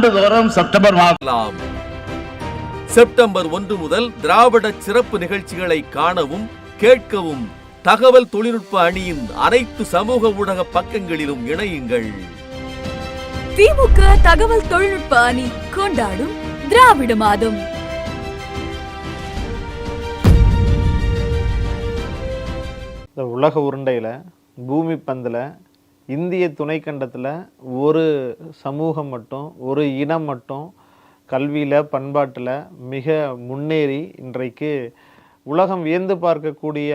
ஆண்டுதோறும் செப்டம்பர் மாதம் செப்டம்பர் ஒன்று முதல் திராவிட சிறப்பு நிகழ்ச்சிகளை காணவும் கேட்கவும் தகவல் தொழில்நுட்ப அணியின் அனைத்து சமூக ஊடக பக்கங்களிலும் இணையுங்கள். திமுக தகவல் தொழில்நுட்ப அணி கொண்டாடும் திராவிட மாதம். இந்த உலக உருண்டையில் பூமி பந்தில் இந்திய துணைக்கண்டத்தில் ஒரு சமூகம் மட்டும் ஒரு இனம் மட்டும் கல்வியில் பண்பாட்டில் மிக முன்னேறி இன்றைக்கு உலகம் வியந்து பார்க்கக்கூடிய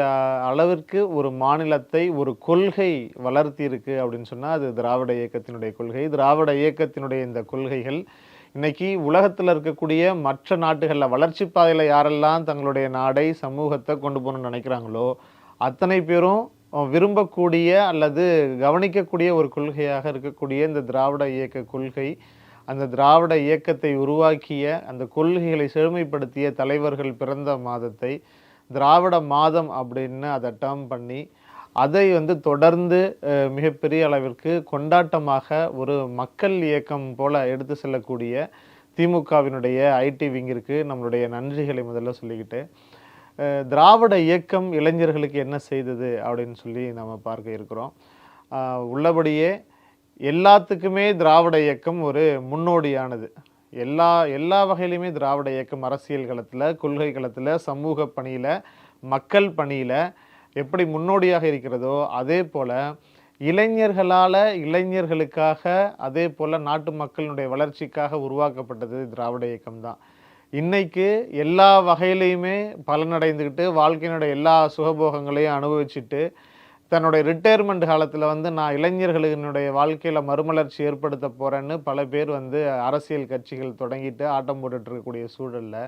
அளவிற்கு ஒரு மாநிலத்தை ஒரு கொள்கை வளர்த்தியிருக்கு அப்படின்னு சொன்னால் அது திராவிட இயக்கத்தினுடைய கொள்கை. திராவிட இயக்கத்தினுடைய இந்த கொள்கைகள் இன்றைக்கி உலகத்தில் இருக்கக்கூடிய மற்ற நாட்டுகளில் வளர்ச்சி பாதையில் யாரெல்லாம் தங்களுடைய நாடை சமூகத்தை கொண்டு போகணும்னு நினைக்கிறாங்களோ அத்தனை பேரும் விரும்பக்கூடிய அல்லது கவனிக்கக்கூடிய ஒரு கொள்கையாக இருக்கக்கூடிய இந்த திராவிட இயக்க கொள்கை அந்த திராவிட இயக்கத்தை உருவாக்கிய அந்த கொள்கைகளை செழுமைப்படுத்திய தலைவர்கள் பிறந்த மாதத்தை திராவிட மாதம் அப்படின்னு அதை டேர்ம் பண்ணி அதை வந்து தொடர்ந்து மிகப்பெரிய அளவிற்கு கொண்டாட்டமாக ஒரு மக்கள் இயக்கம் போல எடுத்து செல்லக்கூடிய திமுகவினுடைய ஐடி விங்கிற்கு நம்மளுடைய நன்றிகளை முதல்ல சொல்லிக்கிட்டு திராவிட இயக்கம் இளைஞர்களுக்கு என்ன செய்தது அப்படின்னு சொல்லி நம்ம பார்க்க இருக்கிறோம். உள்ளபடியே எல்லாத்துக்குமே திராவிட இயக்கம் ஒரு முன்னோடியானது. எல்லா எல்லா வகையிலையுமே திராவிட இயக்கம் அரசியல் களத்தில் கொள்கை களத்தில் சமூக பணியில் மக்கள் பணியில் எப்படி முன்னோடியாக இருக்கிறதோ அதே போல் இளைஞர்களால் இளைஞர்களுக்காக அதே போல் நாட்டு மக்களினுடைய வளர்ச்சிக்காக உருவாக்கப்பட்டது திராவிட இயக்கம் தான் இன்னைக்கு எல்லா வகையிலையுமே பலனடைந்துக்கிட்டு வாழ்க்கையினுடைய எல்லா சுகபோகங்களையும் அனுபவிச்சுட்டு தன்னுடைய ரிட்டையர்மெண்ட் காலத்தில் வந்து நான் இளைஞர்களினுடைய வாழ்க்கையில் மறுமலர்ச்சி ஏற்படுத்த போகிறேன்னு பல பேர் வந்து அரசியல் கட்சிகள் தொடங்கிட்டு ஆட்டம் போட்டுட்டு இருக்கக்கூடிய சூழலில்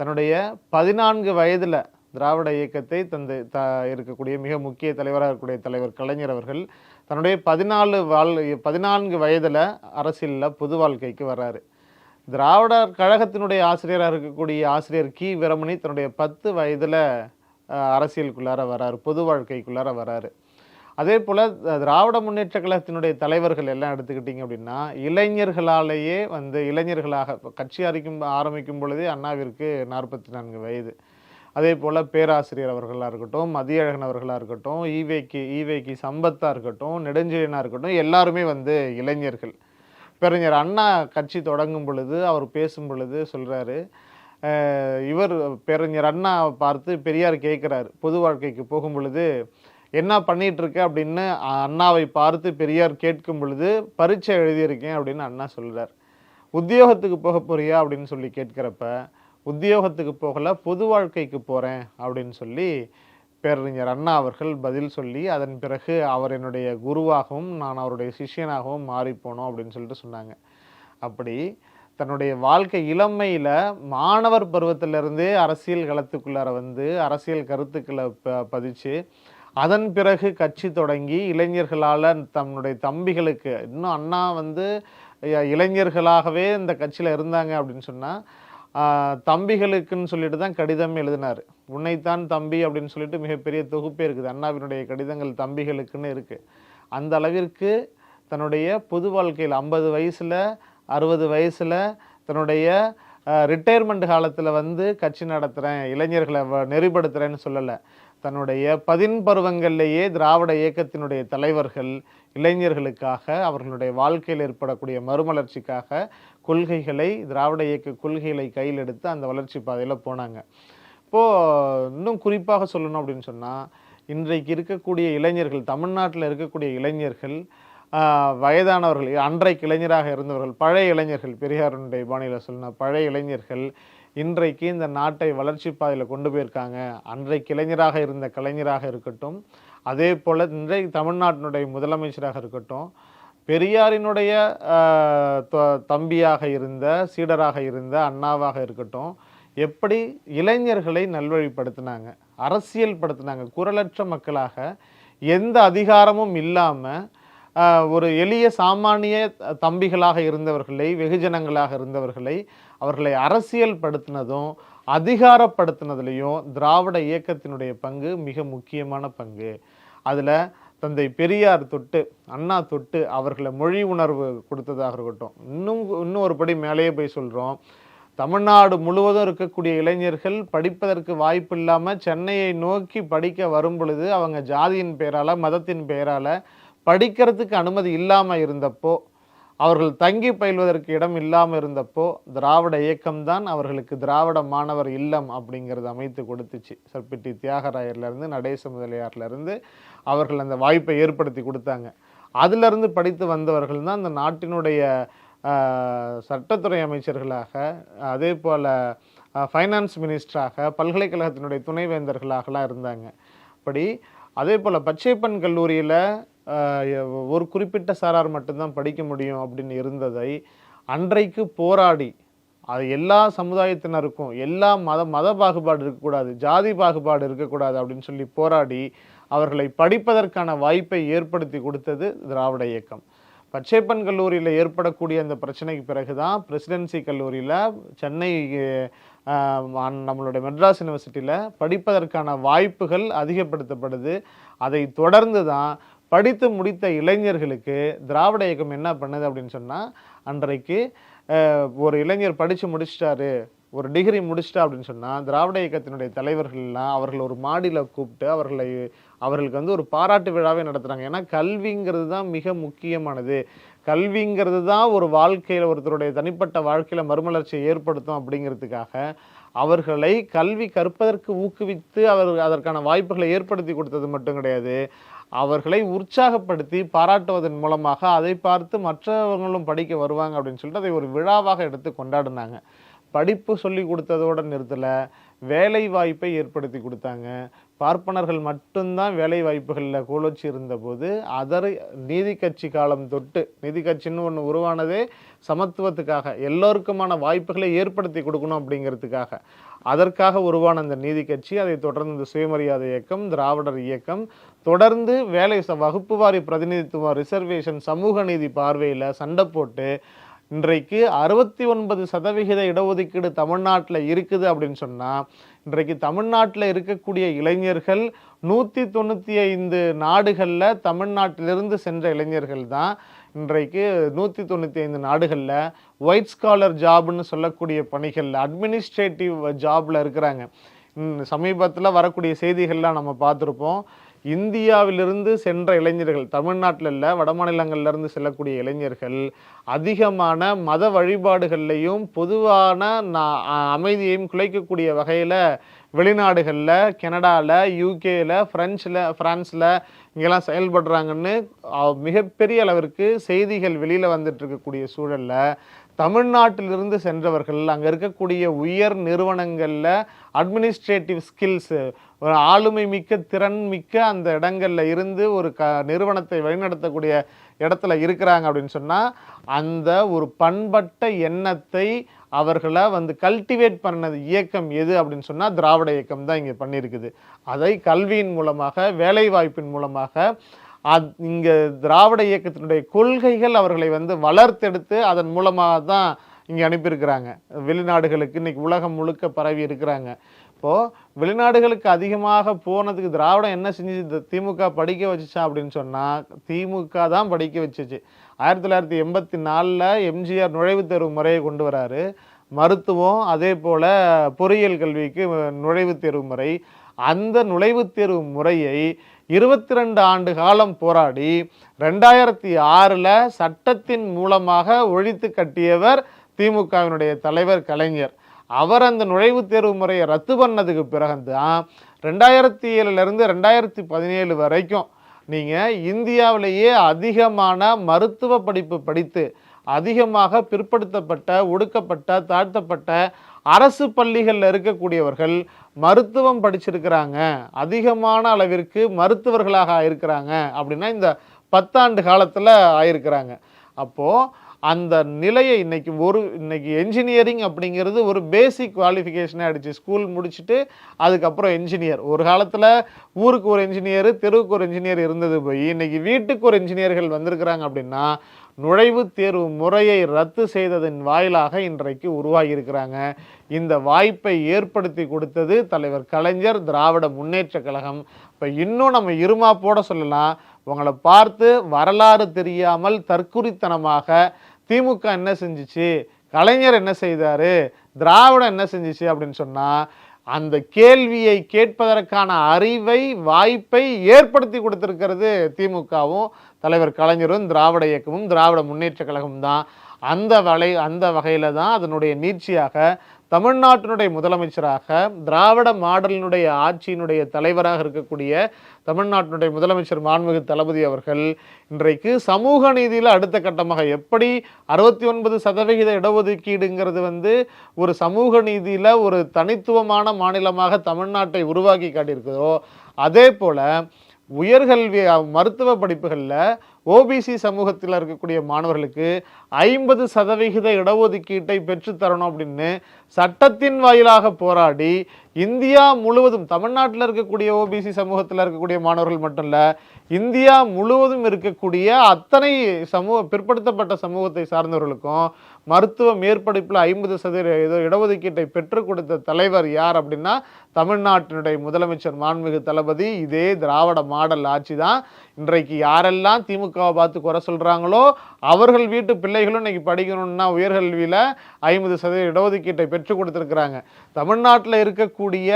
தன்னுடைய பதினான்கு வயதில் திராவிட இயக்கத்தை தந்து த இருக்கக்கூடிய மிக முக்கிய தலைவராக இருக்கக்கூடிய தலைவர் கலைஞர் அவர்கள் தன்னுடைய பதினாலு வாழ் பதினான்கு வயதில் அரசியலில் பொது வாழ்க்கைக்கு வர்றாரு. திராவிடர் கழகத்தினுடைய ஆசிரியராக இருக்கக்கூடிய ஆசிரியர் கி. வீரமணி தன்னுடைய பத்து வயதில் அரசியலுக்குள்ளார வராரு பொது வாழ்க்கைக்குள்ளார வராரு. அதே போல் திராவிட முன்னேற்ற கழகத்தினுடைய தலைவர்கள் எல்லாம் எடுத்துக்கிட்டிங்க அப்படின்னா இளைஞர்களாலேயே வந்து இளைஞர்களாக கட்சி அறிக்கும் ஆரம்பிக்கும் பொழுதே அண்ணாவிற்கு நாற்பத்தி நான்கு வயது. அதே போல் பேராசிரியர் அவர்களாக இருக்கட்டும் மதியழகன் அவர்களாக இருக்கட்டும் ஈவேக்கு ஈவேக்கு சம்பத்தாக இருக்கட்டும் நெடுஞ்செழியனாக இருக்கட்டும் எல்லாருமே வந்து இளைஞர்கள். பேரறிஞர் அண்ணா கட்சி தொடங்கும் பொழுது அவர் பேசும் பொழுது சொல்கிறாரு இவர் பேரறிஞர் அண்ணா பார்த்து பெரியார் கேட்குறாரு பொது வாழ்க்கைக்கு போகும் பொழுது என்ன பண்ணிகிட்ருக்க அப்படின்னு அண்ணாவை பார்த்து பெரியார் கேட்கும் பொழுது பரீட்சை எழுதியிருக்கேன் அப்படின்னு அண்ணா சொல்கிறார் உத்தியோகத்துக்கு போக போறியா? அப்படின்னு சொல்லி கேட்குறப்ப உத்தியோகத்துக்கு போகல பொது வாழ்க்கைக்கு போகிறேன் அப்படின்னு சொல்லி பேரறிஞர் அண்ணா அவர்கள் பதில் சொல்லி அதன் பிறகு அவர் என்னுடைய குருவாகவும் நான் அவருடைய சிஷ்யனாகவும் மாறிப்போனோம் அப்படின்னு சொல்லிட்டு சொன்னாங்க. அப்படி தன்னுடைய வாழ்க்கை இளமையில் மாணவர் பருவத்திலிருந்தே அரசியல் களத்துக்குள்ளார வந்து அரசியல் கருத்துக்களை ப பதிச்சு அதன் பிறகு கட்சி தொடங்கி இளைஞர்களால் தன்னுடைய தம்பிகளுக்கு இன்னும் அண்ணா வந்து இளைஞர்களாகவே இந்த கட்சியில் இருந்தாங்க அப்படின்னு சொன்னால் தம்பிகளுக்குன்னு சொல்லிட்டு தான் கடிதம் எழுதினார். உன்னைத்தான் தம்பி அப்படின்னு சொல்லிட்டு மிகப்பெரிய தொகுப்பே இருக்குது. அண்ணாவினுடைய கடிதங்கள் தம்பிகளுக்குன்னு இருக்குது அந்த அளவிற்கு தன்னுடைய பொது வாழ்க்கையில் ஐம்பது வயசில் அறுபது வயசில் தன்னுடைய ரிட்டையர்மெண்ட் காலத்தில் வந்து கட்சி நடத்துகிறேன் இளைஞர்களை வ- நெறிப்படுத்துகிறேன்னு சொல்லலை. தன்னுடைய பதின் பருவங்கள்லேயே திராவிட இயக்கத்தினுடைய தலைவர்கள் இளைஞர்களுக்காக அவர்களுடைய வாழ்க்கையில் ஏற்படக்கூடிய மறுமலர்ச்சிக்காக கொள்கைகளை திராவிட இயக்க கொள்கைகளை கையில் எடுத்து அந்த வளர்ச்சி பாதையில் போனாங்க. இப்போது இன்னும் குறிப்பாக சொல்லணும் அப்படின்னு சொன்னால் இன்றைக்கு இருக்கக்கூடிய இளைஞர்கள் தமிழ்நாட்டில் இருக்கக்கூடிய இளைஞர்கள் வயதானவர்கள் அன்றைக்கு இளைஞராக இருந்தவர்கள் பழைய இளைஞர்கள் பெரியாருடைய பாணியில் சொன்ன பழைய இளைஞர்கள் இன்றைக்கு இந்த நாட்டை வளர்ச்சி பாதையில் கொண்டு போயிருக்காங்க. அன்றைக்கு இளைஞராக இருந்த கலைஞராக இருக்கட்டும் அதே போல் இன்றைக்கு தமிழ்நாட்டினுடைய முதலமைச்சராக இருக்கட்டும் பெரியாரினுடைய த- தம்பியாக இருந்த சீடராக இருந்த அண்ணாவாக இருக்கட்டும் எப்படி இளைஞர்களை நல்வழிப்படுத்தினாங்க அரசியல் படுத்தினாங்க குரலற்ற மக்களாக எந்த அதிகாரமும் இல்லாமல் ஒரு எளிய சாமானிய தம்பிகளாக இருந்தவர்களை வெகுஜனங்களாக இருந்தவர்களை அவர்களை அரசியல் படுத்தினதும் அதிகாரப்படுத்தினதுலேயும் திராவிட இயக்கத்தினுடைய பங்கு மிக முக்கியமான பங்கு. அதில் தந்தை பெரியார் தொட்டு அண்ணா தொட்டு அவர்களை மொழி உணர்வு கொடுத்ததாக இருக்கட்டும். இன்னும் இன்னும் ஒரு படி மேலேயே போய் சொல்கிறோம் தமிழ்நாடு முழுவதும் இருக்கக்கூடிய இளைஞர்கள் படிப்பதற்கு வாய்ப்பு இல்லாமல் சென்னையை நோக்கி படிக்க வரும் பொழுது அவங்க ஜாதியின் பெயரால் மதத்தின் பெயரால் படிக்கிறதுக்கு அனுமதி இல்லாமல் இருந்தப்போ அவர்கள் தங்கி பயில்வதற்கு இடம் இல்லாமல் இருந்தப்போ திராவிட இயக்கம்தான் அவர்களுக்கு திராவிட மாணவர் இல்லம் அப்படிங்கிறது அமைத்து கொடுத்துச்சு. சர்பிட்டி தியாகராயர்லேருந்து நடேச முதலியார்லேருந்து அவர்கள் அந்த வாய்ப்பை ஏற்படுத்தி கொடுத்தாங்க. அதிலிருந்து படித்து வந்தவர்கள் தான் அந்த நாட்டினுடைய சட்டத்துறை அமைச்சர்களாக அதே போல் ஃபைனான்ஸ் மினிஸ்டராக பல்கலைக்கழகத்தினுடைய துணைவேந்தர்களாகலாம் இருந்தாங்க. அப்படி அதே போல் பச்சைப்பன் கல்லூரியில் ஒரு குறிப்பிட்ட சாரார் மட்டும்தான் படிக்க முடியும் அப்படின்னு இருந்ததை அன்றைக்கு போராடி அது எல்லா சமுதாயத்தினருக்கும் எல்லா மத மத பாகுபாடு இருக்கக்கூடாது ஜாதி பாகுபாடு இருக்கக்கூடாது அப்படின்னு சொல்லி போராடி அவர்களை படிப்பதற்கான வாய்ப்பை ஏற்படுத்தி கொடுத்தது திராவிட இயக்கம். பச்சைப்பன் கல்லூரியில் ஏற்படக்கூடிய அந்த பிரச்சனைக்கு பிறகு தான் பிரசிடென்சி கல்லூரியில் சென்னை நம்மளுடைய மெட்ராஸ் யூனிவர்சிட்டியில் படிப்பதற்கான வாய்ப்புகள் அதிகப்படுத்தப்படுது. அதை தொடர்ந்து தான் படித்து முடித்த இளைஞர்களுக்கு திராவிட இயக்கம் என்ன பண்ணுது அப்படின்னு சொன்னால் அன்றைக்கு ஒரு இளைஞர் படித்து முடிச்சிட்டாரு ஒரு டிகிரி முடிச்சிட்டா அப்படின்னு சொன்னால் திராவிட இயக்கத்தினுடைய தலைவர்கள்லாம் அவர்கள் ஒரு மாடியில் கூப்பிட்டு அவர்களை அவர்களுக்கு வந்து ஒரு பாராட்டு விழாவே நடத்துகிறாங்க ஏன்னா கல்விங்கிறது தான் மிக முக்கியமானது. கல்விங்கிறது தான் ஒரு வாழ்க்கையில் ஒருத்தருடைய தனிப்பட்ட வாழ்க்கையில் மறுமலர்ச்சியை ஏற்படுத்தும் அப்படிங்கிறதுக்காக அவர்களை கல்வி கற்பதற்கு ஊக்குவித்து அவர் அதற்கான வாய்ப்புகளை ஏற்படுத்தி கொடுத்தது மட்டும் கிடையாது. அவர்களை உற்சாகப்படுத்தி பாராட்டுவதன் மூலமாக அதை பார்த்து மற்றவர்களும் படிக்க வருவாங்க அப்படின்னு சொல்லிட்டு அதை ஒரு விழாவாக எடுத்து கொண்டாடினாங்க. படிப்பு சொல்லி கொடுத்ததோட நிறுத்தலை வேலை வாய்ப்பை ஏற்படுத்தி கொடுத்தாங்க. பார்ப்பனர்கள் மட்டும்தான் வேலை வாய்ப்புகளில் கோலோச்சி இருந்தபோது அதர் நீதி கட்சி காலம் தொட்டு நீதி கட்சின்னு ஒன்று உருவானதே சமத்துவத்துக்காக எல்லோருக்குமான வாய்ப்புகளை ஏற்படுத்தி கொடுக்கணும் அப்படிங்கிறதுக்காக. அதற்காக உருவான அந்த நீதி கட்சி அதை தொடர்ந்து இந்த சுயமரியாதை இயக்கம் திராவிடர் இயக்கம் தொடர்ந்து வேலை ச- வகுப்பு வாரி பிரதிநிதித்துவம் ரிசர்வேஷன் சமூக நீதி பார்வையில் சண்டை போட்டு இன்றைக்கு அறுபத்தி ஒன்பது சதவிகித இடஒதுக்கீடு தமிழ்நாட்டில் இருக்குது அப்படின்னு சொன்னால் இன்றைக்கு தமிழ்நாட்டில் இருக்கக்கூடிய இளைஞர்கள் நூற்றி தொண்ணூற்றி ஐந்து நாடுகளில் தமிழ்நாட்டிலிருந்து சென்ற இளைஞர்கள் தான் இன்றைக்கு நூற்றி தொண்ணூற்றி ஐந்து நாடுகளில் ஒயிட் ஸ்காலர் ஜாப்னு சொல்லக்கூடிய பணிகளில் அட்மினிஸ்ட்ரேட்டிவ் ஜாபில் இருக்கிறாங்க. சமீபத்தில் வரக்கூடிய செய்திகள்லாம் நம்ம பார்த்துருப்போம். இந்தியாவிலிருந்து சென்ற இளைஞர்கள் தமிழ்நாட்டில் இல்லை வடமாநிலங்கள்ல இருந்து செல்லக்கூடிய இளைஞர்கள் அதிகமான மத வழிபாடுகள்லையும் பொதுவான அமைதியையும் குலைக்கக்கூடிய வகையில் வெளிநாடுகளில் கனடாவில் யூகேயில் ஃப்ரெஞ்சில் ஃப்ரான்ஸில் இங்கெல்லாம் செயல்படுறாங்கன்னு மிகப்பெரிய அளவிற்கு செய்திகள் வெளியில் வந்துட்டு இருக்கக்கூடிய சூழல்ல தமிழ்நாட்டிலிருந்து சென்றவர்கள் அங்கே இருக்கக்கூடிய உயர் நிறுவனங்களில் அட்மினிஸ்ட்ரேட்டிவ் ஸ்கில்ஸு ஒரு ஆளுமை மிக்க திறன் மிக்க அந்த இடங்களில் இருந்து ஒரு க நிறுவனத்தை வழிநடத்தக்கூடிய இடத்துல இருக்கிறாங்க அப்படின்னு சொன்னால் அந்த ஒரு பண்பட்ட எண்ணத்தை அவர்களை வந்து கல்டிவேட் பண்ணது இயக்கம் எது அப்படின்னு சொன்னால் திராவிட இயக்கம் தான் இங்கே பண்ணியிருக்குது. அதை கல்வியின் மூலமாக வேலைவாய்ப்பின் மூலமாக அத் இங்கே திராவிட இயக்கத்தினுடைய கொள்கைகள் அவர்களை வந்து வளர்த்தெடுத்து அதன் மூலமாக தான் இங்கே அனுப்பியிருக்கிறாங்க. வெளிநாடுகளுக்கு இன்றைக்கி உலகம் முழுக்க பரவி இருக்கிறாங்க. இப்போது வெளிநாடுகளுக்கு அதிகமாக போனதுக்கு திராவிடம் என்ன செஞ்சு இந்த திமுக படிக்க வச்சுச்சா அப்படின்னு சொன்னால் திமுக தான் படிக்க வச்சுச்சு. ஆயிரத்தி தொள்ளாயிரத்தி எண்பத்தி நாலில் எம்ஜிஆர் நுழைவுத் தேர்வு முறையை கொண்டு வராரு. மருத்துவம் அதே போல் பொறியியல் கல்விக்கு நுழைவுத் தேர்வு முறை. அந்த நுழைவுத் தேர்வு முறையை இருபத்தி ரெண்டு ஆண்டு காலம் போராடி ரெண்டாயிரத்தி ஆறில் சட்டத்தின் மூலமாக ஒழித்து கட்டியவர் திமுகவினுடைய தலைவர் கலைஞர். அவர் அந்த நுழைவுத் தேர்வு முறையை ரத்து பண்ணதுக்கு பிறகு தான் ரெண்டாயிரத்தி ஏழுலேருந்து ரெண்டாயிரத்தி பதினேழு வரைக்கும் நீங்கள் இந்தியாவிலேயே அதிகமான மருத்துவ படிப்பு படித்து அதிகமாக பிற்படுத்தப்பட்ட ஒடுக்கப்பட்ட தாழ்த்தப்பட்ட அரசு பள்ளிகளில் இருக்கக்கூடியவர்கள் மருத்துவம் படிச்சிருக்கிறாங்க. அதிகமான அளவிற்கு மருத்துவர்களாக ஆயிருக்கிறாங்க. அப்படின்னா இந்த பத்தாண்டு காலத்தில் ஆயிருக்கிறாங்க. அப்போது அந்த நிலையை இன்னைக்கு ஒரு இன்னைக்கு என்ஜினியரிங் அப்படிங்கிறது ஒரு பேசிக் குவாலிஃபிகேஷனே ஆகிடுச்சு ஸ்கூல் முடிச்சுட்டு அதுக்கப்புறம் என்ஜினியர் ஒரு காலத்தில் ஊருக்கு ஒரு என்ஜினியர் தெருவுக்கு ஒரு என்ஜினியர் இருந்தது போய் இன்னைக்கு வீட்டுக்கு ஒரு என்ஜினியர்கள் வந்திருக்கிறாங்க அப்படின்னா நுழைவுத் தேர்வு முறையை ரத்து செய்ததன் வாயிலாக இன்றைக்கு உருவாகி இருக்கிறாங்க இந்த வாய்ப்பை ஏற்படுத்தி கொடுத்தது தலைவர் கலைஞர் திராவிட முன்னேற்ற கழகம். இப்போ இன்னும் நம்ம இருமாப்போட சொல்லலாம். உங்களை பார்த்து வரலாறு தெரியாமல் தற்குறித்தனமாக திமுக என்ன செஞ்சுச்சு? கலைஞர் என்ன செய்தார்? திராவிடம் என்ன செஞ்சுச்சு அப்படின்னு சொன்னால் அந்த கேள்வியை கேட்பதற்கான அறிவை வாய்ப்பை ஏற்படுத்தி கொடுத்துருக்கிறது திமுகவும் தலைவர் கலைஞரும் திராவிட இயக்கமும் திராவிட முன்னேற்ற கழகமும் தான். அந்த வலை அந்த வகையில் தான் அதனுடைய நீட்சியாக தமிழ்நாட்டினுடைய முதலமைச்சராக திராவிட மாடலினுடைய ஆட்சியினுடைய தலைவராக இருக்கக்கூடிய தமிழ்நாட்டினுடைய முதலமைச்சர் மாண்புமிகு தளபதி அவர்கள் இன்றைக்கு சமூக நீதியில் அடுத்த கட்டமாக எப்படி அறுபத்தி ஒன்பது சதவிகித இடஒதுக்கீடுங்கிறது வந்து ஒரு சமூக நீதியில் ஒரு தனித்துவமான மாநிலமாக தமிழ்நாட்டை உருவாக்கி காட்டியிருக்கிறதோ அதே போல உயர்கல்வி மருத்துவ படிப்புகளில் ஓபிசி சமூகத்தில் இருக்கக்கூடிய மாணவர்களுக்கு ஐம்பது சதவிகித இடஒதுக்கீட்டை பெற்றுத்தரணும் அப்படின்னு சட்டத்தின் வாயிலாக போராடி இந்தியா முழுவதும் தமிழ்நாட்டில் இருக்கக்கூடிய ஓபிசி சமூகத்தில் இருக்கக்கூடிய மாணவர்கள் மட்டும் இல்லை இந்தியா முழுவதும் இருக்கக்கூடிய அத்தனை சமூக பிற்படுத்தப்பட்ட சமூகத்தை சார்ந்தவர்களுக்கும் மருத்துவ மேற்படிப்பில் ஐம்பது சதவீத இடஒதுக்கீட்டை பெற்றுக் கொடுத்த தலைவர் யார் அப்படின்னா தமிழ்நாட்டினுடைய முதலமைச்சர் மாண்புமிகு தளபதி. இதே திராவிட மாடல் ஆட்சி தான். இன்றைக்கு யாரெல்லாம் திமுக திமுகவை பார்த்து குறை சொல்றாங்களோ அவர்கள் வீட்டு பிள்ளைகளும் இன்னைக்கு படிக்கணும்னா உயர்கல்வியில் ஐம்பது சதவீத இடஒதுக்கீட்டை பெற்றுக் கொடுத்துருக்குறாங்க. தமிழ்நாட்டில் இருக்கக்கூடிய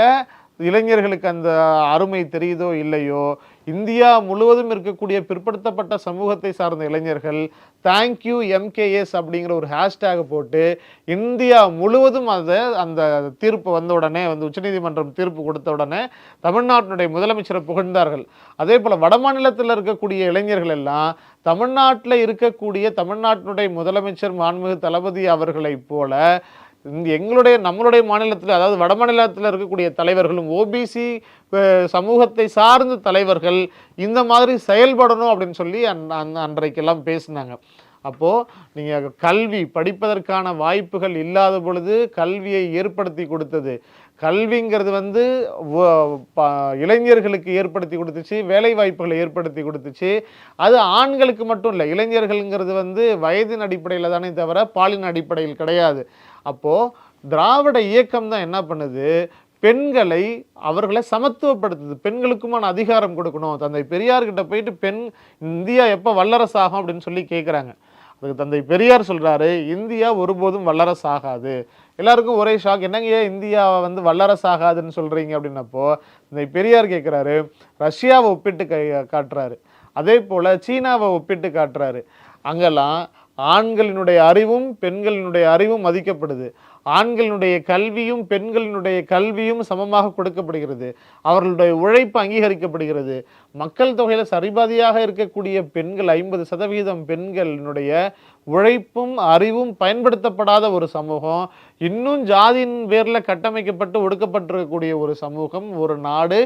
இளைஞர்களுக்கு அந்த அருமை தெரியுதோ இல்லையோ? இந்தியா முழுவதும் இருக்கக்கூடிய பிற்படுத்தப்பட்ட சமூகத்தை சார்ந்த இளைஞர்கள் தேங்க்யூ எம்கேஎஸ் அப்படிங்கிற ஒரு ஹேஷ்டேக் போட்டு இந்தியா முழுவதும் அதை அந்த தீர்ப்பு வந்த உடனே வந்து உச்சநீதிமன்றம் தீர்ப்பு கொடுத்த உடனே தமிழ்நாட்டினுடைய முதலமைச்சரை புகழ்ந்தார்கள். அதே போல் வடமாநிலத்தில் இருக்கக்கூடிய இளைஞர்கள் எல்லாம் தமிழ்நாட்டில் இருக்கக்கூடிய தமிழ்நாட்டினுடைய முதலமைச்சர் மாண்புமிகு தளபதி அவர்களைப் போல எங்களுடைய நம்மளுடைய மாநிலத்தில் அதாவது வட மாநிலத்தில் இருக்கக்கூடிய தலைவர்களும் ஓபிசி சமூகத்தை சார்ந்த தலைவர்கள் இந்த மாதிரி செயல்படணும் அப்படின்னு சொல்லி அந் அந் அன்றைக்கெல்லாம் பேசினாங்க. அப்போது நீங்கள் கல்வி படிப்பதற்கான வாய்ப்புகள் இல்லாத பொழுது கல்வியை ஏற்படுத்தி கொடுத்தது. கல்விங்கிறது வந்து ப- இளைஞர்களுக்கு ஏற்படுத்தி கொடுத்துச்சு வேலை வாய்ப்புகளை ஏற்படுத்தி கொடுத்துச்சு. அது ஆண்களுக்கு மட்டும் இல்லை இளைஞர்கள்ங்கிறது வந்து வயதின் அடிப்படையில் தானே தவிர பாலின அடிப்படையில் கிடையாது. அப்போது திராவிட இயக்கம் தான் என்ன பண்ணுது? பெண்களை அவர்களை சமத்துவப்படுத்துது. பெண்களுக்குமான அதிகாரம் கொடுக்கணும். தந்தை பெரியார்கிட்ட போயிட்டு பெண் இந்தியா எப்போ வல்லரசாகும் அப்படின்னு சொல்லி கேட்குறாங்க அதுக்கு தந்தை பெரியார் சொல்கிறாரு இந்தியா ஒருபோதும் வல்லரசு ஆகாது. எல்லாருக்கும் ஒரே ஷாக் என்னங்க ஏன் இந்தியா வந்து வல்லரசு ஆகாதுன்னு அப்படின்னப்போ தந்தை பெரியார் கேட்குறாரு ரஷ்யாவை ஒப்பிட்டு கை காட்டுறாரு. அதே போல் சீனாவை ஒப்பிட்டு காட்டுறாரு. அங்கெல்லாம் ஆண்களினுடைய அறிவும் பெண்களினுடைய அறிவும் மதிக்கப்படுது. ஆண்களினுடைய கல்வியும் பெண்களினுடைய கல்வியும் சமமாக கொடுக்கப்படுகிறது. அவர்களுடைய உழைப்பு அங்கீகரிக்கப்படுகிறது. மக்கள் தொகையில் சரிபாதியாக இருக்கக்கூடிய பெண்கள் ஐம்பது சதவீதம் பெண்களினுடைய உழைப்பும் அறிவும் பயன்படுத்தப்படாத ஒரு சமூகம். இன்னும் ஜாதியின் பேரில் கட்டமைக்கப்பட்டு ஒடுக்கப்பட்டிருக்கக்கூடிய ஒரு சமூகம். ஒரு நாடு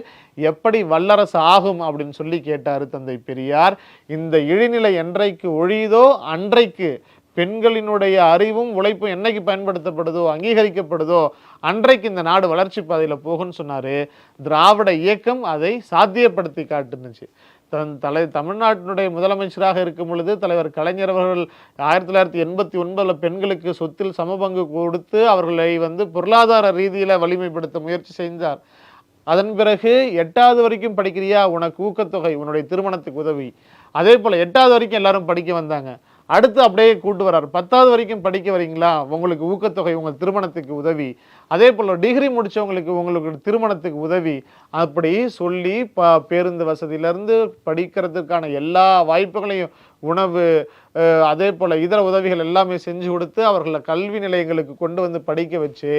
எப்படி வல்லரசு ஆகும் அப்படின்னு சொல்லி கேட்டார் தந்தை பெரியார். இந்த இழிநிலை என்றைக்கு ஒழியுதோ அன்றைக்கு பெண்களினுடைய அறிவும் உழைப்பும் என்னைக்கு பயன்படுத்தப்படுதோ அங்கீகரிக்கப்படுதோ அன்றைக்கு இந்த நாடு வளர்ச்சி பாதையில் போகும்னு சொன்னார். திராவிட இயக்கம் அதை சாத்தியப்படுத்தி காட்டுனுச்சு. தன் தலை தமிழ்நாட்டினுடைய முதலமைச்சராக இருக்கும் பொழுது தலைவர் கலைஞர் அவர்கள் ஆயிரத்தி தொள்ளாயிரத்தி எண்பத்தி ஒன்பதில் பெண்களுக்கு சொத்தில் சமபங்கு கொடுத்து அவர்களை வந்து பொருளாதார ரீதியில் வலிமைப்படுத்த முயற்சி செய்தார் அதன் பிறகு எட்டாவது வரைக்கும் படிக்கிறியா? உனக்கு ஊக்கத்தொகை உன்னுடைய திருமணத்துக்கு உதவி. அதே போல் எட்டாவது வரைக்கும் எல்லாரும் படிக்க வந்தாங்க. அடுத்து அப்படியே கூட்டு வர்றார். பத்தாவது வரைக்கும் படிக்க வரீங்களா? உங்களுக்கு ஊக்கத்தொகை உங்கள் திருமணத்துக்கு உதவி. அதே போல் டிகிரி முடித்தவங்களுக்கு உங்களுக்கு திருமணத்துக்கு உதவி. அப்படி சொல்லி ப பேருந்து வசதியிலேருந்து படிக்கிறதுக்கான எல்லா வாய்ப்புகளையும் உணவு அதே போல் இதர உதவிகள் எல்லாமே செஞ்சு கொடுத்து அவர்களை கல்வி நிலையங்களுக்கு கொண்டு வந்து படிக்க வச்சு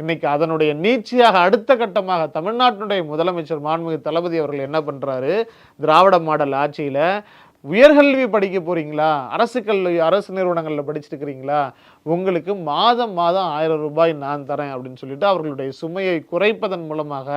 இன்றைக்கி அதனுடைய நீட்சியாக அடுத்த கட்டமாக தமிழ்நாட்டினுடைய முதலமைச்சர் மாண்புமிகு தளபதி அவர்கள் என்ன பண்ணுறாரு திராவிட மாடல் ஆட்சியில் உயர்கல்வி படிக்க போகிறீங்களா அரசு கல்வி அரசு நிறுவனங்களில் படிச்சிருக்கிறீங்களா? உங்களுக்கு மாதம் மாதம் ஆயிரம் ரூபாய் நான் தரேன் அப்படின்னு சொல்லிட்டு அவர்களுடைய சுமையை குறைப்பதன் மூலமாக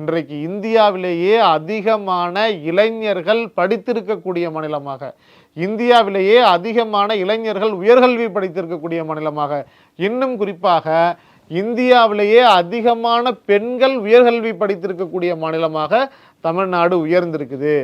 இன்றைக்கு இந்தியாவிலேயே அதிகமான இளைஞர்கள் படித்திருக்கக்கூடிய மாநிலமாக இந்தியாவிலேயே அதிகமான இளைஞர்கள் உயர்கல்வி படித்திருக்கக்கூடிய மாநிலமாக இன்னும் குறிப்பாக இந்தியாவிலேயே அதிகமான பெண்கள் உயர்கல்வி படித்திருக்கக்கூடிய மாநிலமாக தமிழ்நாடு உயர்ந்திருக்குது.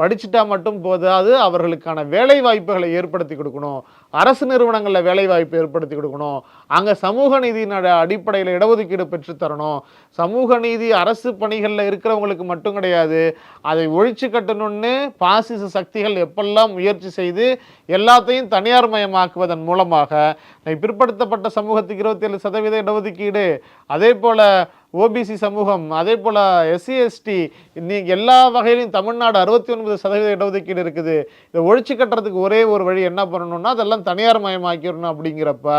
படிச்சுட்டா மட்டும் போதாது அவர்களுக்கான வேலை வாய்ப்புகளை ஏற்படுத்தி கொடுக்கணும். அரசு நிறுவனங்களில் வேலை வாய்ப்பு ஏற்படுத்தி கொடுக்கணும். அங்கே சமூக நீதியின் அடிப்படையில் இடஒதுக்கீடு பெற்றுத்தரணும் சமூக நீதி அரசு பணிகளில் இருக்கிறவங்களுக்கு மட்டும் கிடையாது. அதை ஒழிச்சு கட்டணும்னு பாசிச சக்திகள் எப்பெல்லாம் முயற்சி செய்து எல்லாத்தையும் தனியார் மயமாக்குவதன் மூலமாக பிற்படுத்தப்பட்ட சமூகத்துக்கு இருபத்தேழு சதவீத இடஒதுக்கீடு. அதே போல் ஓபிசி சமூகம் அதே போல் எஸ்சி எஸ்டி இன்னைக்கு எல்லா வகையிலும் தமிழ்நாடு அறுபத்தி ஒன்பது சதவீத இடஒதுக்கீடு இருக்குது. இதை ஒழிச்சு கட்டுறதுக்கு ஒரே ஒரு வழி என்ன பண்ணணும்னா அதெல்லாம் தனியார் மயமாக்கிடணும் அப்படிங்கிறப்ப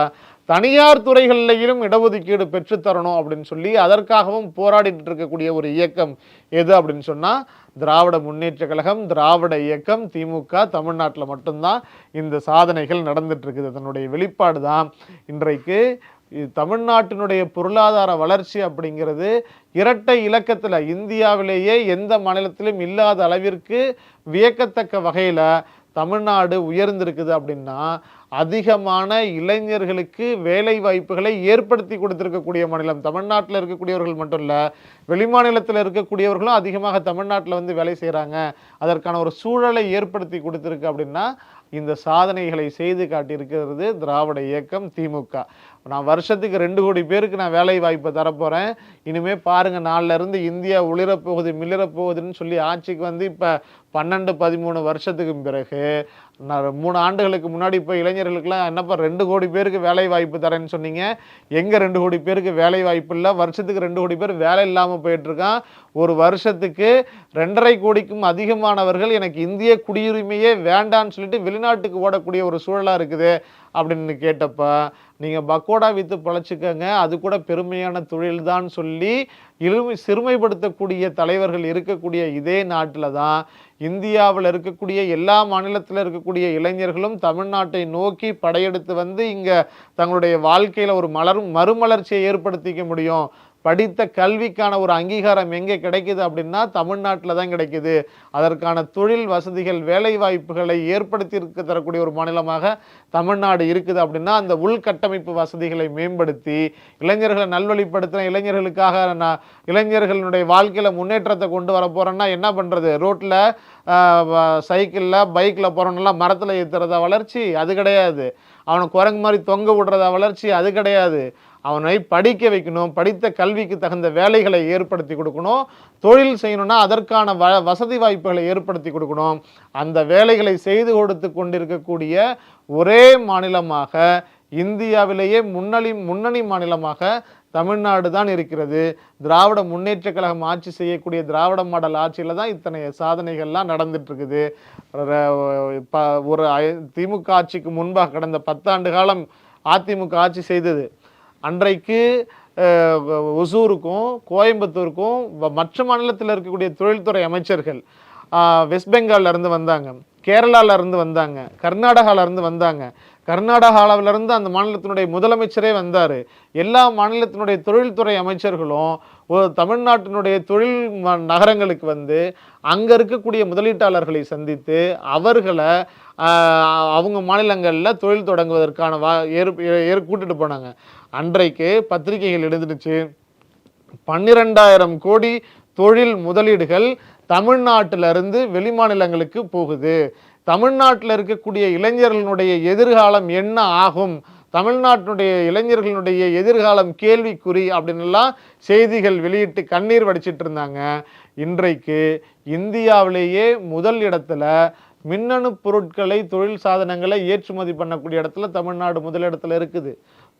தனியார் துறைகளிலையும் இடஒதுக்கீடு பெற்றுத்தரணும் அப்படின்னு சொல்லி அதற்காகவும் போராடிட்டு இருக்கக்கூடிய ஒரு இயக்கம் எது அப்படின்னு சொன்னால் திராவிட முன்னேற்ற கழகம் திராவிட இயக்கம் திமுக தமிழ்நாட்டில் மட்டும்தான் இந்த சாதனைகள் நடந்துட்டு இருக்குது. அதனுடைய வெளிப்பாடு தான் இன்றைக்கு தமிழ்நாட்டினுடைய பொருளாதார வளர்ச்சி அப்படிங்கிறது இரட்டை இலக்கத்தில் இந்தியாவிலேயே எந்த மாநிலத்திலும் இல்லாத அளவிற்கு வியக்கத்தக்க வகையில் தமிழ்நாடு உயர்ந்திருக்குது அப்படின்னா அதிகமான இளைஞர்களுக்கு வேலை வாய்ப்புகளை ஏற்படுத்தி கொடுத்துருக்கக்கூடிய மாநிலம். தமிழ்நாட்டில் இருக்கக்கூடியவர்கள் மட்டும் இல்லை வெளிமாநிலத்தில் இருக்கக்கூடியவர்களும் அதிகமாக தமிழ்நாட்டில் வந்து வேலை செய்கிறாங்க அதற்கான ஒரு சூழலை ஏற்படுத்தி கொடுத்துருக்கு அப்படின்னா இந்த சாதனைகளை செய்து காட்டியிருக்கிறது திராவிட இயக்கம் திமுக. நான் வருஷத்துக்கு ரெண்டு கோடி பேருக்கு நான் வேலை வாய்ப்பை தரப்போகிறேன் இனிமே பாருங்கள் நாள்ல இருந்து இந்தியா உளிரப்போகுது போகுது போகுதுன்னு சொல்லி ஆட்சிக்கு வந்து இப்போ பன்னெண்டு பதிமூணு வருஷத்துக்கு பிறகு நான் மூணு ஆண்டுகளுக்கு முன்னாடி இப்போ இளைஞர்களுக்கெல்லாம் என்னப்பா ரெண்டு கோடி பேருக்கு வேலை வாய்ப்பு தரேன்னு சொன்னீங்க? எங்கே ரெண்டு கோடி பேருக்கு வேலை வாய்ப்பு இல்லை? வருஷத்துக்கு ரெண்டு கோடி பேர் வேலை இல்லாமல் போயிட்டுருக்கான். ஒரு வருஷத்துக்கு ரெண்டரை கோடிக்கும் அதிகமானவர்கள் எனக்கு இந்திய குடியுரிமையே வேண்டான்னு சொல்லிட்டு வெளிநாட்டுக்கு ஓடக்கூடிய ஒரு சூழலாக இருக்குது அப்படின்னு கேட்டப்போ நீங்கள் பக்கோடா வித்து பழச்சிக்கங்க. அது கூட பெருமையான தொழில்தான் சொல்லி இழுமை சிறுமைப்படுத்தக்கூடிய தலைவர்கள் இருக்கக்கூடிய இதே நாட்டில் தான் இந்தியாவில் இருக்கக்கூடிய எல்லா மாநிலத்தில் இருக்கக்கூடிய இளைஞர்களும் தமிழ்நாட்டை நோக்கி படையெடுத்து வந்து இங்கே தங்களுடைய வாழ்க்கையில் ஒரு மலரும் மறுமலர்ச்சியை ஏற்படுத்திக்க முடியும். படித்த கல்விக்கான ஒரு அங்கீகாரம் எங்கே கிடைக்குது அப்படின்னா தமிழ்நாட்டில் தான் கிடைக்குது. அதற்கான தொழில் வசதிகள் வேலை வாய்ப்புகளை ஏற்படுத்தி இருக்க தரக்கூடிய ஒரு மாநிலமாக தமிழ்நாடு இருக்குது அப்படின்னா அந்த உள்கட்டமைப்பு வசதிகளை மேம்படுத்தி இளைஞர்களை நல்வழிப்படுத்தின இளைஞர்களுக்காக நான் இளைஞர்களுடைய வாழ்க்கையில் முன்னேற்றத்தை கொண்டு வர போகிறேன்னா என்ன பண்ணுறது ரோட்டில் சைக்கிளில் பைக்கில் போகிறவனெல்லாம் மரத்தில் ஏற்றுறதா வளர்ச்சி? அது கிடையாது. அவனை குரங்கு மாதிரி தொங்க விடுறதா வளர்ச்சி? அது கிடையாது. அவனை படிக்க வைக்கணும் படித்த கல்விக்கு தகுந்த வேலைகளை ஏற்படுத்தி கொடுக்கணும் தொழில் செய்யணும்னா அதற்கான வ வசதி வாய்ப்புகளை ஏற்படுத்தி கொடுக்கணும். அந்த வேலைகளை செய்து கொடுத்து கொண்டிருக்கக்கூடிய ஒரே மாநிலமாக இந்தியாவிலேயே முன்னணி முன்னணி மாநிலமாக தமிழ்நாடு தான் இருக்கிறது. திராவிட முன்னேற்றக் கழகம் ஆட்சி செய்யக்கூடிய திராவிட மாடல் ஆட்சியில் தான் இத்தனை சாதனைகள்லாம் நடந்துட்டுருக்குது. ஒரு திமுக ஆட்சிக்கு முன்பாக கடந்த பத்தாண்டு காலம் அதிமுக ஆட்சி செய்தது. அன்றைக்கு ஒசூருக்கும் கோயம்புத்தூருக்கும் வ- மற்ற மாநிலத்தில் இருக்கக்கூடிய தொழில்துறை அமைச்சர்கள் வெஸ்ட் பெங்கால்லேருந்து வந்தாங்க கேரளால இருந்து வந்தாங்க கர்நாடகால இருந்து வந்தாங்க கர்நாடகாவில அளவிலிருந்து அந்த மாநிலத்தினுடைய முதலமைச்சரே வந்தார். எல்லா மாநிலத்தினுடைய தொழில்துறை அமைச்சர்களும் ஒரு தமிழ்நாட்டினுடைய தொழில் ம- நகரங்களுக்கு வந்து அங்கே இருக்கக்கூடிய முதலீட்டாளர்களை சந்தித்து அவர்களை அவங்க மாநிலங்களில் தொழில் தொடங்குவதற்கான வா ஏற் ஏற் கூட்டிட்டு போனாங்க. அன்றைக்கு பத்திரிகைகள் எழுந்துடுச்சு. பன்னிரெண்டாயிரம் கோடி தொழில் முதலீடுகள் தமிழ்நாட்டிலிருந்து வெளிமாநிலங்களுக்கு போகுது. தமிழ்நாட்டில் இருக்கக்கூடிய இளைஞர்களுடைய எதிர்காலம் என்ன ஆகும்? தமிழ்நாட்டினுடைய இளைஞர்களுடைய எதிர்காலம் கேள்விக்குறி அப்படின்லாம் செய்திகள் வெளியிட்டு கண்ணீர் வடிச்சிட்டு இருந்தாங்க. இன்றைக்கு இந்தியாவிலேயே முதல் இடத்துல மின்னணு பொருட்களை தொழில் சாதனங்களை ஏற்றுமதி பண்ணக்கூடிய இடத்துல தமிழ்நாடு முதலிடத்துல இருக்குது.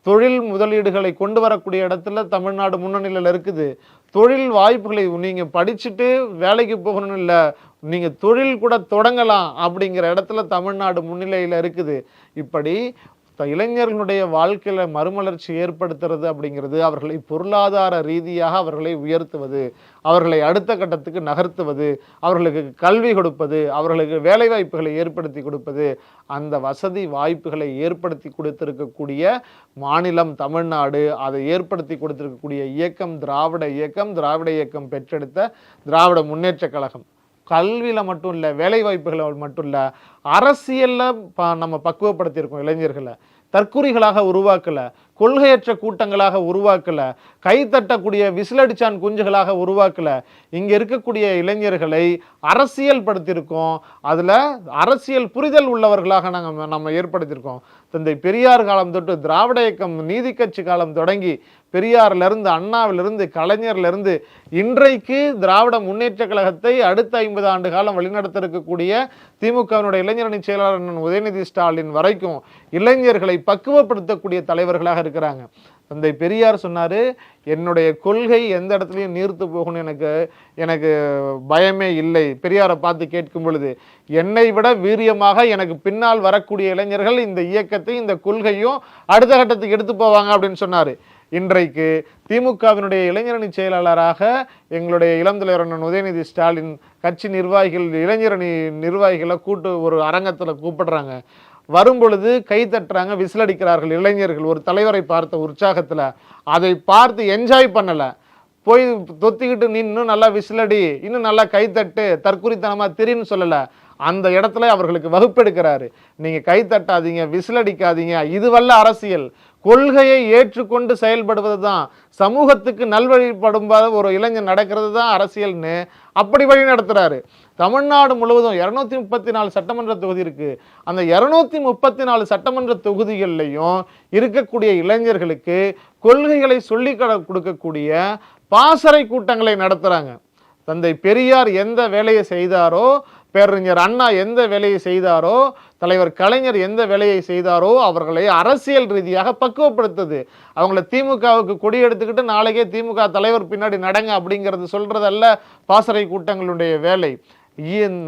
தொழில் முதலீடுகளை கொண்டு வரக்கூடிய இடத்துல தமிழ்நாடு முன்னணியில் இருக்குது. தொழில் வாய்ப்புகளை நீங்கள் படிச்சுட்டு வேலைக்கு போகணும்னு இல்லை நீங்கள் தொழில் கூட தொடங்கலாம் அப்படிங்கிற இடத்துல தமிழ்நாடு முன்னிலையில் இருக்குது. இப்படி இளைஞர்களுடைய வாழ்க்கையில் மறுமலர்ச்சி ஏற்படுத்துறது அப்படிங்கிறது அவர்களை பொருளாதார ரீதியாக அவர்களை உயர்த்துவது அவர்களை அடுத்த கட்டத்துக்கு நகர்த்துவது அவர்களுக்கு கல்வி கொடுப்பது அவர்களுக்கு வேலைவாய்ப்புகளை ஏற்படுத்தி கொடுப்பது அந்த வசதி வாய்ப்புகளை ஏற்படுத்தி கொடுத்திருக்கக்கூடிய மாநிலம் தமிழ்நாடு அதை ஏற்படுத்தி கொடுத்திருக்கக்கூடிய இயக்கம் திராவிட இயக்கம் திராவிட இயக்கம் பெற்றெடுத்த திராவிட முன்னேற்றக் கழகம். கல்வியில் மட்டும் இல்லை வேலைவாய்ப்புகளை மட்டும் இல்லை அரசியலில் ப நம்ம பக்குவப்படுத்தியிருக்கோம் இளைஞர்களை. தற்குறிகளாக உருவாக்கலை. கொள்கையற்ற கூட்டங்களாக உருவாக்கல கைத்தட்டக்கூடிய விசிலடிச்சான் குஞ்சுகளாக உருவாக்கல. இங்கே இருக்கக்கூடிய இளைஞர்களை அரசியல் படுத்தியிருக்கோம் அதில் அரசியல் புரிதல் உள்ளவர்களாக நாங்கள் நம்ம ஏற்படுத்தியிருக்கோம். தந்தை பெரியார் காலம் தொட்டு திராவிட இயக்கம் நீதி கட்சி காலம் தொடங்கி பெரியாரிலிருந்து அண்ணாவிலிருந்து கலைஞர்லேருந்து இன்றைக்கு திராவிட முன்னேற்ற கழகத்தை அடுத்த ஐம்பது ஆண்டு காலம் வழிநடத்த இருக்கக்கூடிய திமுகவினுடைய இளைஞரணி செயலாளர் உதயநிதி ஸ்டாலின் வரைக்கும் இளைஞர்களை பக்குவப்படுத்தக்கூடிய தலைவர்களாக இருக்கிறாங்க தந்தை பெரியார் சொன்னார் என்னுடைய கொள்கை எந்த இடத்துலையும் நீர்த்து போகணும் எனக்கு எனக்கு பயமே இல்லை. பெரியாரை பார்த்து கேட்கும் பொழுது என்னை விட வீரியமாக எனக்கு பின்னால் வரக்கூடிய இளைஞர்கள் இந்த இயக்கத்தை இந்த கொள்கையும் அடுத்த கட்டத்துக்கு எடுத்து போவாங்க அப்படின்னு சொன்னார். இன்றைக்கு திமுகவினுடைய இளைஞரணி செயலாளராக எங்களுடைய இளம் தலைவரான உதயநிதி ஸ்டாலின் கட்சி நிர்வாகிகள் இளைஞரணி நிர்வாகிகளை கூட்டு ஒரு அரங்கத்தில் கூப்பிடுறாங்க. வரும்பொழுது கை தட்டுறாங்க விசிலடிக்கிறார்கள். இளைஞர்கள் ஒரு தலைவரை பார்த்த உற்சாகத்தில் அதை பார்த்து என்ஜாய் பண்ணலை. போய் தொத்திக்கிட்டு நீ இன்னும் நல்லா விசிலடி இன்னும் நல்லா கைத்தட்டு தற்குறித்தனமாக திரின்னு சொல்லலை. அந்த இடத்துல அவர்களுக்கு வகுப்பெடுக்கிறாரு. நீங்கள் கை தட்டாதீங்க விசிலடிக்காதீங்க. இதுவல்ல அரசியல். கொள்கையை ஏற்றுக்கொண்டு செயல்படுவது தான் சமூகத்துக்கு நல்வழிப்படும் ஒரு இளைஞன் நடக்கிறது தான் அரசியல்னு அப்படி வழி நடத்துகிறாரு தமிழ்நாடு முழுவதும் இரநூத்தி முப்பத்தி நாலு சட்டமன்ற தொகுதி இருக்குது அந்த இரநூத்தி முப்பத்தி நாலு சட்டமன்ற தொகுதிகள்லையும் இருக்கக்கூடிய இளைஞர்களுக்கு கொள்கைகளை சொல்லி கொடுக்கக்கூடிய பாசறை கூட்டங்களை நடத்துகிறாங்க தந்தை பெரியார் எந்த வேலையை செய்தாரோ பேரறிஞர் அண்ணா எந்த வேலையை செய்தாரோ தலைவர் கலைஞர் எந்த வேலையை செய்தாரோ அவர்களை அரசியல் ரீதியாக பக்குவப்படுத்துது. அவங்கள திமுகவுக்கு கொடி எடுத்துக்கிட்டு நாளைக்கே திமுக தலைவர் பின்னாடி நடங்க அப்படிங்கிறது சொல்கிறதல்ல பாசறை கூட்டங்களுடைய வேலை.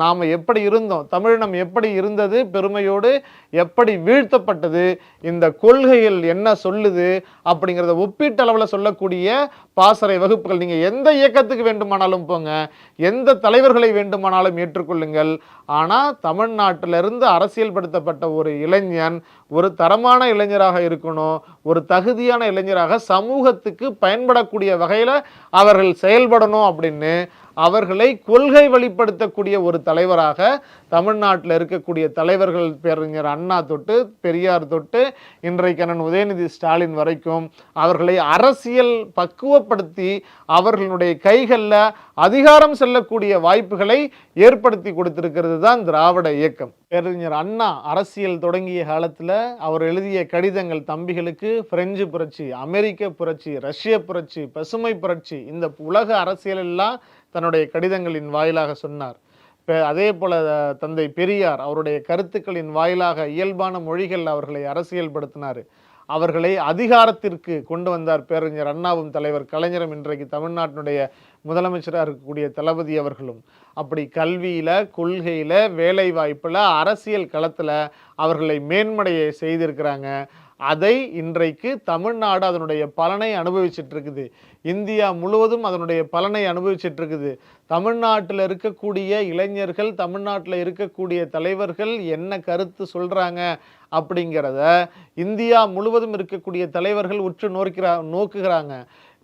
நாம் எப்படி இருந்தோம்? தமிழினம் எப்படி இருந்தது? பெருமையோடு எப்படி வீழ்த்தப்பட்டது? இந்த கொள்கைகள் என்ன சொல்லுது? அப்படிங்கிறத ஒப்பீட்டளவில் சொல்லக்கூடிய பாசறை வகுப்புகள். நீங்கள் எந்த இயக்கத்துக்கு வேண்டுமானாலும் போங்க. எந்த தலைவர்களை வேண்டுமானாலும் ஏற்றுக்கொள்ளுங்கள். ஆனால் தமிழ்நாட்டிலிருந்து அரசியல்படுத்தப்பட்ட ஒரு இளைஞன் ஒரு தரமான இளைஞராக இருக்கணும் ஒரு தகுதியான இளைஞராக சமூகத்துக்கு பயன்படக்கூடிய வகையில் அவர்கள் செயல்படணும் அப்படின்னு அவர்களை கொள்கை வழிப்படுத்தக்கூடிய ஒரு தலைவராக தமிழ்நாட்டில் இருக்கக்கூடிய தலைவர்கள் பேரறிஞர் அண்ணா தொட்டு பெரியார் தொட்டு இன்றைக்கு அண்ணன் உதயநிதி ஸ்டாலின் வரைக்கும் அவர்களை அரசியல் பக்குவப்படுத்தி அவர்களுடைய கைகளில் அதிகாரம் செல்லக்கூடிய வாய்ப்புகளை ஏற்படுத்தி கொடுத்திருக்கிறது தான் திராவிட இயக்கம். பேரறிஞர் அண்ணா அரசியல் தொடங்கிய காலத்தில் அவர் எழுதிய கடிதங்கள் தம்பிகளுக்கு பிரெஞ்சு புரட்சி அமெரிக்க புரட்சி ரஷ்ய புரட்சி பசுமை புரட்சி இந்த உலக அரசியல் எல்லாம் தன்னுடைய கடிதங்களின் வாயிலாக சொன்னார். அதே போல தந்தை பெரியார் அவருடைய கருத்துக்களின் வாயிலாக இயல்பான மொழிகள் அவர்களை அரசியல்படுத்தினார். அவர்களை அதிகாரத்திற்கு கொண்டு வந்தார் பேரறிஞர் அண்ணாவும் தலைவர் கலைஞரும் இன்றைக்கு தமிழ்நாட்டினுடைய முதலமைச்சராக இருக்கக்கூடிய தளபதி அவர்களும். அப்படி கல்வியில் கொள்கையில் வேலைவாய்ப்பில் அரசியல் களத்தில் அவர்களை மேன்மடைய செய்திருக்கிறாங்க. அதை இன்றைக்கு தமிழ்நாடு அதனுடைய பலனை அனுபவிச்சுட்டு இருக்குது இந்தியா முழுவதும் அதனுடைய பலனை அனுபவிச்சுட்டு இருக்குது தமிழ்நாட்டில் இருக்கக்கூடிய இளைஞர்கள் தமிழ்நாட்டில் இருக்கக்கூடிய தலைவர்கள் என்ன கருத்து சொல்கிறாங்க அப்படிங்கிறத இந்தியா முழுவதும் இருக்கக்கூடிய தலைவர்கள் உற்று நோக்கிறா நோக்குகிறாங்க.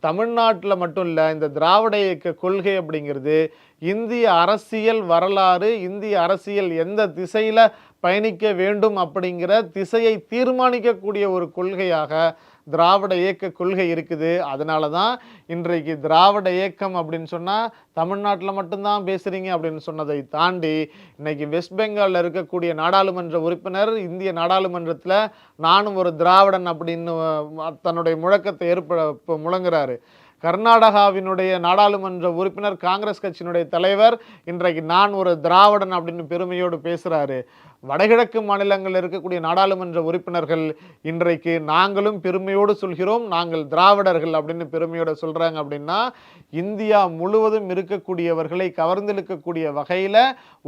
தமிழ்நாட்டில் மட்டும் இல்லை இந்த திராவிட இயக்க கொள்கை அப்படிங்கிறது இந்திய அரசியல் வரலாறு இந்திய அரசியல் எந்த திசையில் பயணிக்க வேண்டும் அப்படிங்கிற திசையை தீர்மானிக்கக்கூடிய ஒரு கொள்கையாக திராவிட இயக்க கொள்கை இருக்குது. அதனால தான் இன்றைக்கு திராவிட இயக்கம் அப்படின்னு சொன்னால் தமிழ்நாட்டில் மட்டும்தான் பேசுகிறீங்க அப்படின்னு சொன்னதை தாண்டி இன்றைக்கி வெஸ்ட் பெங்காலில் இருக்கக்கூடிய நாடாளுமன்ற உறுப்பினர் இந்திய நாடாளுமன்றத்தில் நானும் ஒரு திராவிடன் அப்படின்னு தன்னுடைய முழக்கத்தை ஏற்ப முழங்குறாரு. கர்நாடகாவினுடைய நாடாளுமன்ற உறுப்பினர் காங்கிரஸ் கட்சியினுடைய தலைவர் இன்றைக்கு நான் ஒரு திராவிடன் அப்படின்னு பெருமையோடு பேசுகிறாரு வடகிழக்கு மாநிலங்களில் இருக்கக்கூடிய நாடாளுமன்ற உறுப்பினர்கள் இன்றைக்கு நாங்களும் பெருமையோடு சொல்கிறோம் நாங்கள் திராவிடர்கள் அப்படின்னு பெருமையோடு சொல்கிறாங்க அப்படின்னா இந்தியா முழுவதும் இருக்கக்கூடியவர்களை கவர்ந்தெழுக்கக்கூடிய வகையில்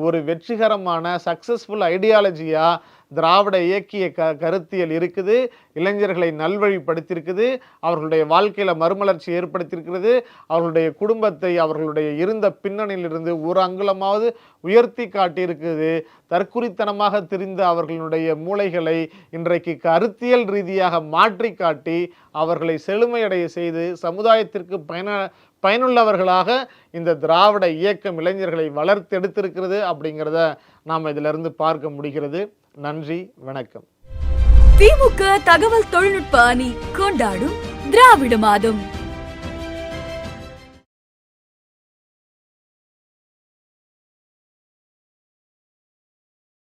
ஒரு வெற்றிகரமான சக்சஸ்ஃபுல் ஐடியாலஜியாக திராவிட இயக்கிய க கருத்தியல் இருக்குது. இளைஞர்களை நல்வழிப்படுத்தியிருக்குது. அவர்களுடைய வாழ்க்கையில் மறுமலர்ச்சி ஏற்படுத்தியிருக்கிறது. அவர்களுடைய குடும்பத்தை அவர்களுடைய இருந்த பின்னணியிலிருந்து ஒரு அங்குலமாவது உயர்த்தி காட்டியிருக்குது. தற்குறித்தனமாக திரிந்த அவர்களுடைய மூளைகளை இன்றைக்கு கருத்தியல் ரீதியாக மாற்றி காட்டி அவர்களை செழுமையடைய செய்து சமுதாயத்திற்கு பயன பயனுள்ளவர்களாக இந்த திராவிட இயக்கம் இளைஞர்களை வளர்த்தெடுத்திருக்கிறது அப்படிங்கிறத நாம் இதிலிருந்து பார்க்க முடிகிறது. நன்றி வணக்கம். திமுக தகவல் தொழில்நுட்ப அணி கொண்டாடும் திராவிட மாதம்.